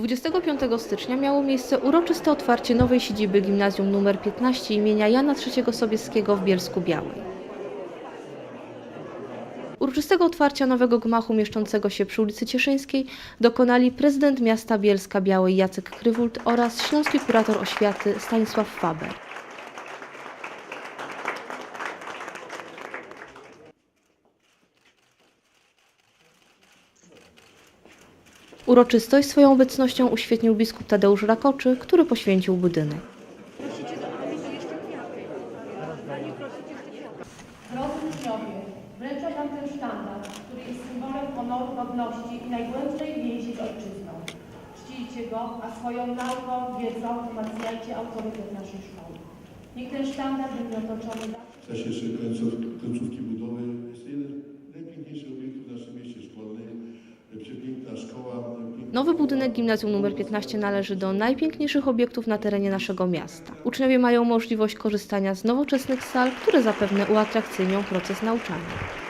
25 stycznia miało miejsce uroczyste otwarcie nowej siedziby gimnazjum nr 15 imienia Jana III Sobieskiego w Bielsku Białej. Uroczystego otwarcia nowego gmachu mieszczącego się przy ulicy Cieszyńskiej dokonali prezydent miasta Bielska Białej Jacek Krywult oraz śląski kurator oświaty Stanisław Faber. Uroczystość swoją obecnością uświetnił biskup Tadeusz Rakoczy, który poświęcił budynek. Drodzy uczniowie, wręczam Wam ten sztandar, który jest symbolem honoru, godności i najgłębszej więzi z ojczyzną. Czcijcie go, a swoją nauką, wiedzą umacniajcie autorytet naszej szkoły. Niech ten sztandar będzie otoczony zawsze w czasie jeszcze końców, Nowy budynek gimnazjum nr 15 należy do najpiękniejszych obiektów na terenie naszego miasta. Uczniowie mają możliwość korzystania z nowoczesnych sal, które zapewne uatrakcyjnią proces nauczania.